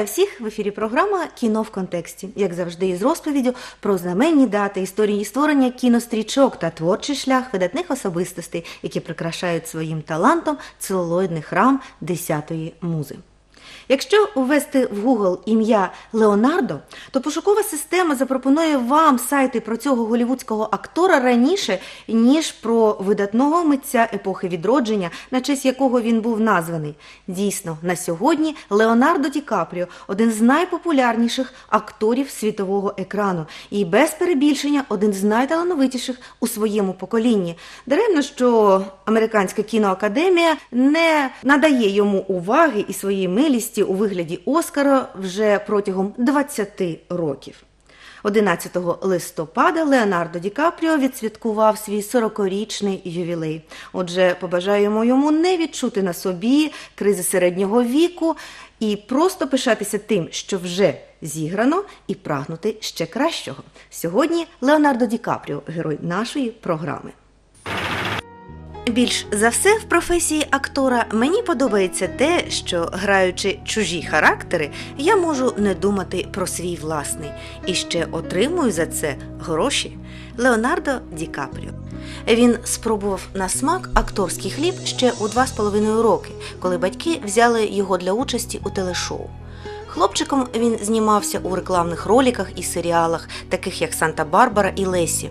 Вітаю всіх в ефірі програма Кіно в контексті, як завжди, із розповіддю про знаменні дати, історії створення кінострічок та творчий шлях видатних особистостей, які прикрашають своїм талантом целулоїдний храм десятої музи. Якщо ввести в Google ім'я Леонардо, то пошукова система запропонує вам сайти про цього голівудського актора раніше, ніж про видатного митця епохи відродження, на честь якого він був названий. Дійсно, на сьогодні Леонардо Ді Капріо один з найпопулярніших акторів світового екрану і без перебільшення один з найталановитіших у своєму поколінні. Даремно, що американська кіноакадемія не надає йому уваги і своєї милісті у вигляді Оскара вже протягом 20 років. 11 листопада Леонардо Ді Капріо відсвяткував свій 40-річний ювілей. Отже, побажаємо йому не відчути на собі кризи середнього віку і просто пишатися тим, що вже зіграно, і прагнути ще кращого. Сьогодні Леонардо Ді Капріо, герой нашої програми. Більш за все в професії актора мені подобається те, що граючи чужі характери, я можу не думати про свій власний і ще отримую за це гроші. Леонардо Ді Капріо. Він спробував на смак акторський хліб ще у два з половиною роки, коли батьки взяли його для участі у телешоу. Хлопчиком він знімався у рекламних роліках і серіалах, таких як Санта-Барбара і Лесі.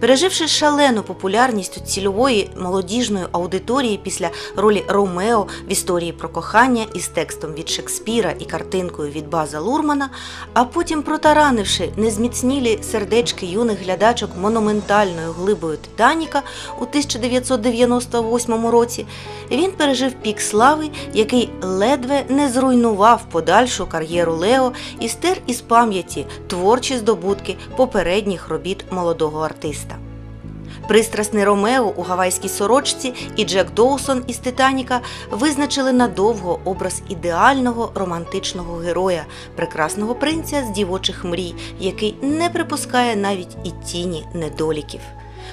Переживши шалену популярність у цільової молодіжної аудиторії після ролі Ромео в історії про кохання із текстом від Шекспіра і картинкою від База Лурмана, а потім протаранивши незміцнілі сердечки юних глядачок монументальною глибою Титаніка у 1998 році, він пережив пік слави, який ледве не зруйнував подальшу кар'єру Лео і стер із пам'яті творчі здобутки попередніх робіт молодого артиста. Пристрасний Ромео у гавайській сорочці і Джек Доусон із Титаніка визначили надовго образ ідеального романтичного героя, прекрасного принця з дівочих мрій, який не припускає навіть і тіні недоліків.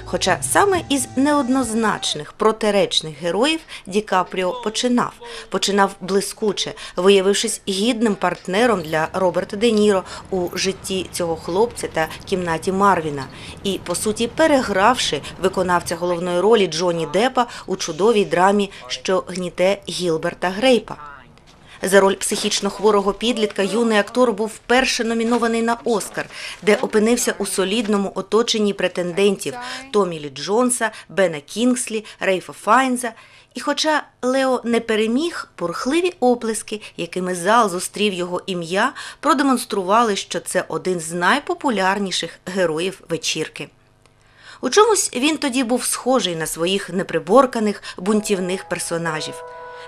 Хоча саме із неоднозначних протиречних героїв Ді Капріо починав, починав блискуче, виявившись гідним партнером для Роберта Де Ніро у житті цього хлопця та кімнаті Марвіна, і по суті перегравши виконавця головної ролі Джонні Деппа у чудовій драмі, що гніте Гілберта Грейпа. За роль психічно хворого підлітка юний актор був вперше номінований на Оскар, де опинився у солідному оточенні претендентів Томі Лі Джонса, Бена Кінгслі, Рейфа Файнза. І хоча Лео не переміг, бурхливі оплески, якими зал зустрів його ім'я, продемонстрували, що це один з найпопулярніших героїв вечірки. У чомусь він тоді був схожий на своїх неприборканих бунтівних персонажів.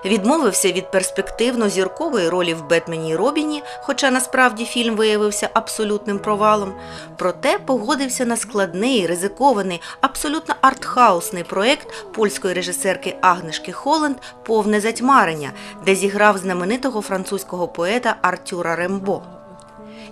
Відмовився від перспективно зіркової ролі в Бетмені і Робіні, хоча насправді фільм виявився абсолютним провалом. Проте погодився на складний, ризикований, абсолютно артхаусний проект польської режисерки Агнешки Холланд Повне затьмарення, де зіграв знаменитого французького поета Артюра Рембо.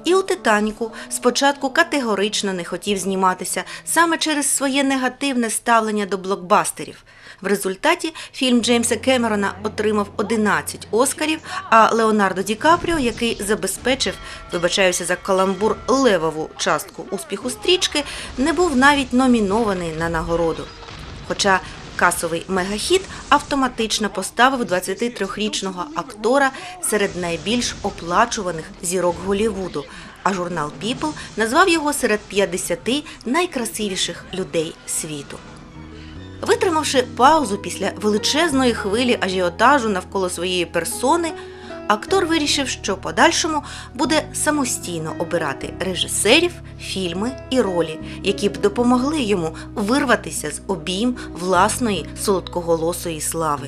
І у Титаніку спочатку категорично не хотів зніматися саме через своє негативне ставлення до блокбастерів. В результаті фільм Джеймса Кемерона отримав 11 Оскарів, а Леонардо Ді Капріо, який забезпечив, вибачаюся за каламбур, левову частку успіху стрічки, не був навіть номінований на нагороду. Хоча касовий мегахіт автоматично поставив 23-річного актора серед найбільш оплачуваних зірок Голлівуду, а журнал People назвав його серед 50 найкрасивіших людей світу. Витримавши паузу після величезної хвилі ажіотажу навколо своєї персони, актор вирішив, що подальшому буде самостійно обирати режисерів, фільми і ролі, які б допомогли йому вирватися з обійм власної солодкоголосої слави.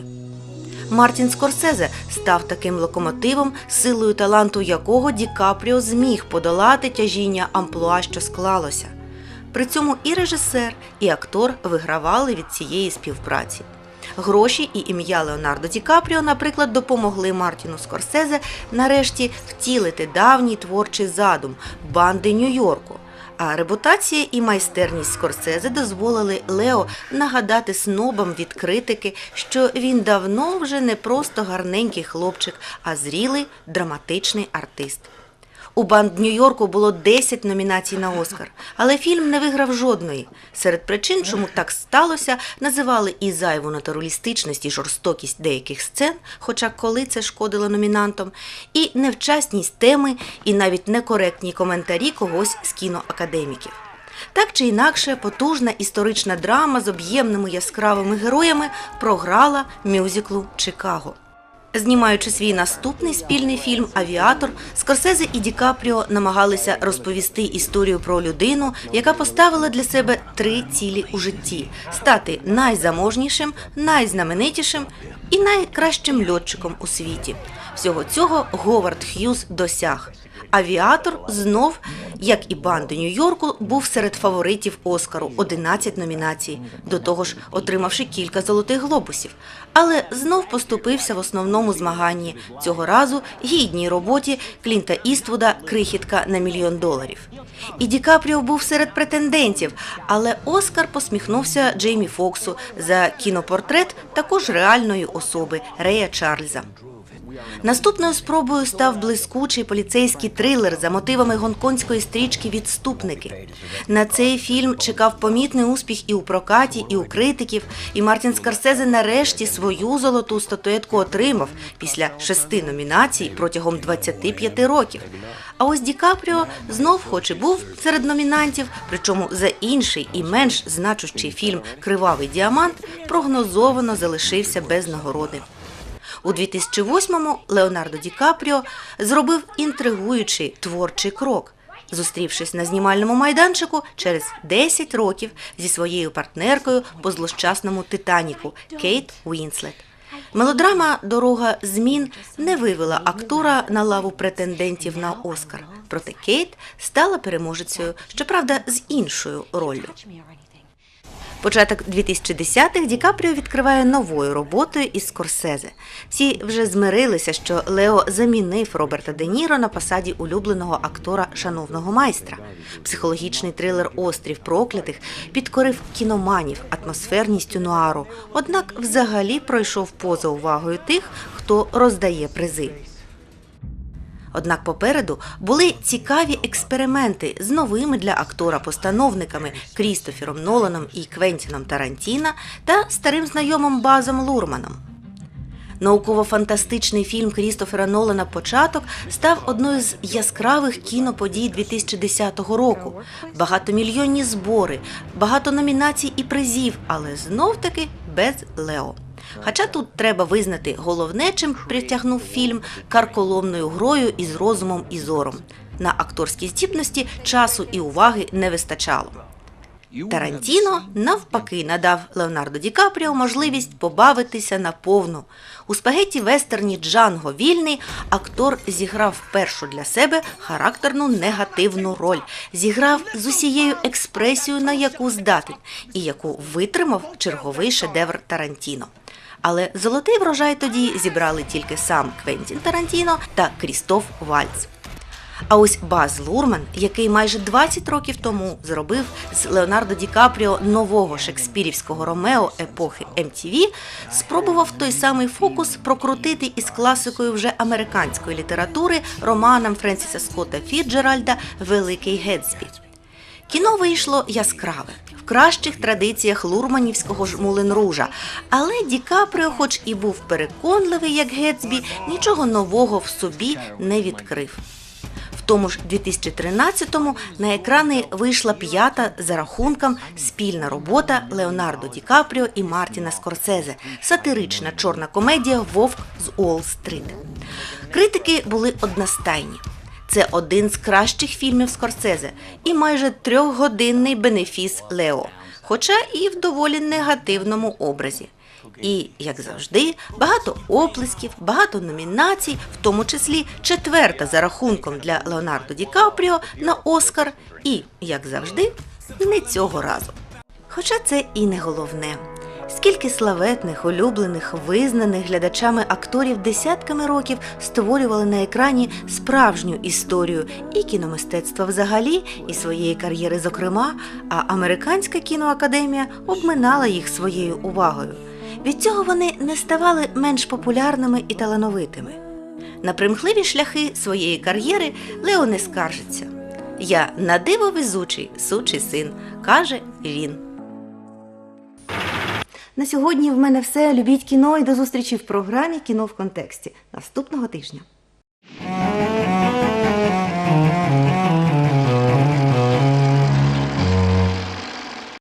Мартін Скорсезе став таким локомотивом, силою таланту якого Ді Капріо зміг подолати тяжіння амплуа, що склалося. При цьому і режисер, і актор вигравали від цієї співпраці. Гроші і ім'я Леонардо Ді Капріо, наприклад, допомогли Мартіну Скорсезе нарешті втілити давній творчий задум банди Нью-Йорку. А репутація і майстерність Скорсезе дозволили Лео нагадати снобам від критики, що він давно вже не просто гарненький хлопчик, а зрілий драматичний артист. У банд Нью-Йорку було 10 номінацій на Оскар, але фільм не виграв жодної. Серед причин, чому так сталося, називали і зайву натуралістичність, і жорстокість деяких сцен, хоча коли це шкодило номінантам, і невчасність теми, і навіть некоректні коментарі когось з кіноакадеміків. Так чи інакше, потужна історична драма з об'ємними яскравими героями програла мюзиклу Чикаго. Знімаючи свій наступний спільний фільм Авіатор, Скорсезе і Ді Капріо намагалися розповісти історію про людину, яка поставила для себе три цілі у житті: стати найзаможнішим, найзнаменитішим і найкращим льотчиком у світі. Всього цього Говард Х'юз досяг. Авіатор знов, як і банди Нью-Йорку, був серед фаворитів Оскару 11 номінацій, до того ж отримавши кілька золотих глобусів. Але знов поступився в основному змаганні цього разу гідній роботі Клінта Іствуда Крихітка на мільйон доларів. І Ді Капріо був серед претендентів, але Оскар посміхнувся Джеймі Фоксу за кінопортрет також реальної особи Рея Чарльза. Наступною спробою став блискучий поліцейський трилер за мотивами гонконгської стрічки Відступники. На цей фільм чекав помітний успіх і у прокаті, і у критиків. І Мартін Скорсезе нарешті свою золоту статуетку отримав після шести номінацій протягом 25 років. А ось Ді Капріо знов, хоч і був серед номінантів, причому за інший і менш значущий фільм Кривавий діамант прогнозовано залишився без нагороди. У 2008-му Леонардо Ді Капріо зробив інтригуючий творчий крок, зустрівшись на знімальному майданчику через 10 років зі своєю партнеркою по злощасному Титаніку Кейт Уінслет. Мелодрама Дорога змін не вивела актора на лаву претендентів на Оскар. Проте Кейт стала переможецею, щоправда, з іншою роллю. Початок 2010-х Ді Капріо відкриває новою роботою із Скорсезе. Всі вже змирилися, що Лео замінив Роберта Де Ніро на посаді улюбленого актора шановного майстра. Психологічний трилер Острів проклятих підкорив кіноманів атмосферністю нуару, однак взагалі пройшов поза увагою тих, хто роздає призи. Однак попереду були цікаві експерименти з новими для актора постановниками Крістофером Ноланом і Квентіном Тарантіна та старим знайомим Базом Лурманом. Науково-фантастичний фільм Крістофера Нолана Початок став одною з яскравих кіноподій 2010 року. Багатомільйонні збори, багато номінацій і призів, але знов-таки без Лео. Хоча тут треба визнати головне, чим притягнув фільм карколомною грою із розумом і зором. На акторські здібності часу і уваги не вистачало. Тарантіно навпаки надав Леонардо Ді Капріо можливість побавитися наповну. У спагетті вестерні Джанго Вільний актор зіграв першу для себе характерну негативну роль, зіграв з усією експресією, на яку здатен, і яку витримав черговий шедевр Тарантіно. Але золотий врожай тоді зібрали тільки сам Квентін Тарантіно та Крістоф Вальц. А ось Баз Лурман, який майже 20 років тому зробив з Леонардо Ді Капріо нового шекспірівського Ромео епохи MTV, спробував той самий фокус прокрутити із класикою вже американської літератури романом Френсіса Скотта Фіджеральда Великий Гетсбі. Кіно вийшло яскраве в кращих традиціях лурманівського ж Ружа, але Ді Капріо, хоч і був переконливий, як Гетсбі, нічого нового в собі не відкрив. Тому ж 2013-му на екрани вийшла п'ята за рахунком спільна робота Леонардо Ді Капріо і Мартіна Скорсезе сатирична чорна комедія Вовк з Уолл-стрит. Критики були одностайні. Це один з кращих фільмів Скорсезе і майже трьохгодинний бенефіс Лео, хоча і в доволі негативному образі. І, як завжди, багато оплесків, багато номінацій, в тому числі четверта за рахунком для Леонардо Ді Капріо на Оскар, і, як завжди, не цього разу. Хоча це і не головне. Скільки славетних, улюблених, визнаних глядачами акторів десятками років створювали на екрані справжню історію і кіномистецтва взагалі, і своєї кар'єри зокрема, а американська кіноакадемія обминала їх своєю увагою. Від цього вони не ставали менш популярними і талановитими. На примхливі шляхи своєї кар'єри Лео не скаржиться. Я на диво везучий сучий син, каже він. На сьогодні в мене все. Любіть кіно і до зустрічі в програмі Кіно в контексті наступного тижня.